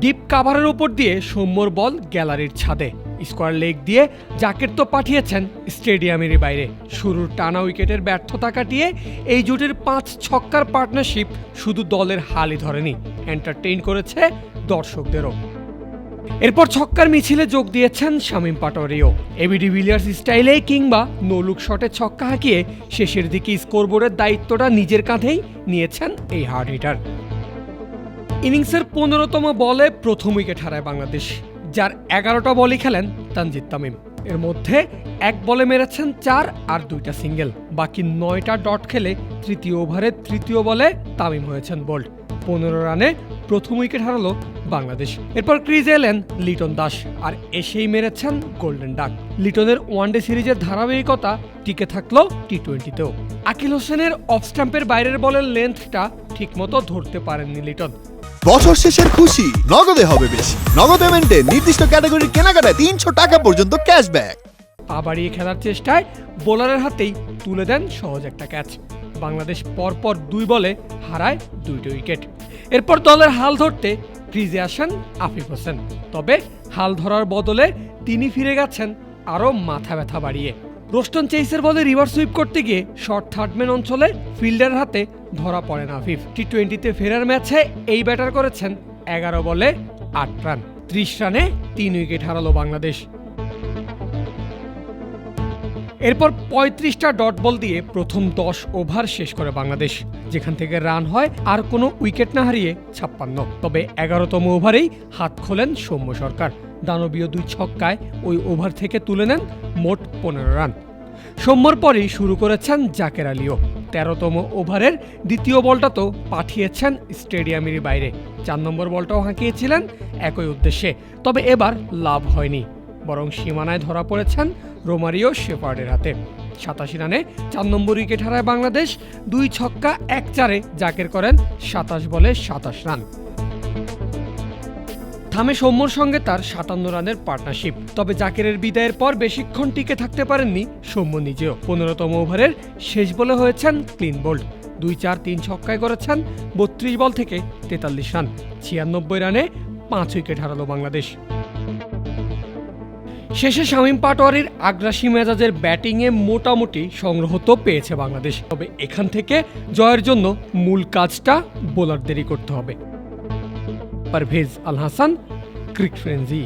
Deep কাভারের উপর দিয়ে সৌম্যর বল গ্যালারির ছাদে। স্কোয়ার লেগ দিয়ে জাকেট তো পাঠিয়েছেন স্টেডিয়ামেরই বাইরে। শুরুর টানা উইকেটের ব্যর্থতা কাটিয়ে এই জুটির পাঁচ ছক্কার পার্টনারশিপ শুধু দলের হালই ধরেনি এন্টারটেইন করেছে দর্শকদেরও। এরপর ছক্কার মিছিলে যোগ দিয়েছেন শামীম পাটোয়ারিও। এবিডি উইলিয়ার্স স্টাইলে কিংবা নোলুক শটে ছক্কা হাঁকিয়ে শেষের দিকে স্কোরবোর্ডের দায়িত্বটা নিজের কাঁধেই নিয়েছেন এই হার্ড হিটার। ইনিংসের পনেরোতম বলে প্রথম উইকেট হারায় বাংলাদেশ, যার এগারোটা বলই খেলেন তানজিদ তামিম। এর মধ্যে এক বলে মেরেছেন চার আর দুইটা সিঙ্গেল। বাকি নয়টা ডট খেলে তৃতীয় ওভারে তৃতীয় বলে তামিম হয়েছেন বোল্ড। পনেরো রানে প্রথম উইকেট হারালো বাংলাদেশ। এরপর ক্রিজে এলেন লিটন দাস আর এসেই মেরেছেন গোল্ডেন ডাক। লিটনের ওয়ানডে সিরিজের ধারাবাহিকতা টিকে থাকল টি টোয়েন্টিতেও আকিল হোসেনের অফ স্টাম্পের বাইরের বলের লেন্থটা ঠিকমতো ধরতে পারেননি লিটন। বছর শেষের খুশি নগদে হবে বেশি। নগদ পেমেন্টে নির্দিষ্ট ক্যাটাগরির কেনাকাটায় তিনশো টাকা পর্যন্ত ক্যাশব্যাক। পা বাড়িয়ে খেলার চেষ্টায় বোলারের হাতেই তুলে দেন সহজ একটা ক্যাচ। বাংলাদেশ পরপর দুই বলে হারায় দুইটি উইকেট। এরপর দলের হাল ধরতে ক্রিজে আসেন আফিফ হোসেন। তবে হাল ধরার বদলে তিনি ফিরে গেছেন আরও মাথা ব্যথা বাড়িয়ে। রোস্টন চেইসের বলে রিভার সুইপ করতে গিয়ে শর্ট থার্ডম্যান অঞ্চলে ফিল্ডারের হাতে ধরা পড়েন আফিফ। টি টোয়েন্টিতে ফেরার ম্যাচে এই ব্যাটার করেছেন এগারো বলে আট রান। ত্রিশ রানে তিন উইকেট হারালো বাংলাদেশ। এরপর পঁয়ত্রিশটা ডট বল দিয়ে প্রথম দশ ওভার শেষ করে বাংলাদেশ, যেখান থেকে রান হয় আর কোনো উইকেট না হারিয়ে ছাপ্পান্ন। তবে এগারোতম ওভারেই হাত খোলেন সৌম্য সরকার। দানবীয় দুই ছক্কায় ওই ওভার থেকে তুলে নেন মোট পনেরো রান। সৌম্যর পরেই শুরু করেছেন জাকের আলীও। তেরোতম ওভারের দ্বিতীয় বলটা তো পাঠিয়েছেন স্টেডিয়ামেরই বাইরে। চার নম্বর বলটাও হাঁকিয়েছিলেন একই উদ্দেশ্যে। তবে এবার লাভ হয়নি। বরং সীমানায় ধরা পড়েছেন রোমারিও শেপার্ডের হাতে। সাতাশি রানে চার নম্বর উইকেট হারায় বাংলাদেশ, দুই ছক্কা, এক চারে জাকের করেন সাতাশ বলে সাতাশ রান। থামে সৌম্যর সঙ্গে তার সাতান্ন রানের পার্টনারশিপ। তবে জাকেরের বিদায়ের পর বেশিক্ষণ টিকে থাকতে পারেননি সৌম্য নিজেও। পনেরোতম ওভারের শেষ বলে হয়েছেন ক্লিন বোল্ড। দুই চার, তিন ছক্কায় করেছেন বত্রিশ বল থেকে তেতাল্লিশ রান। ছিয়ানব্বই রানে পাঁচ উইকেট হারালো বাংলাদেশ। শেষে শামীম পাটোয়ারির আগ্রাসী মেজাজের ব্যাটিংয়ে মোটামুটি সংগ্রহ তো পেয়েছে বাংলাদেশ। তবে এখান থেকে জয়ের জন্য মূল কাজটা বোলারদেরই করতে হবে। Parvez Al Hasan, Cric Frenzy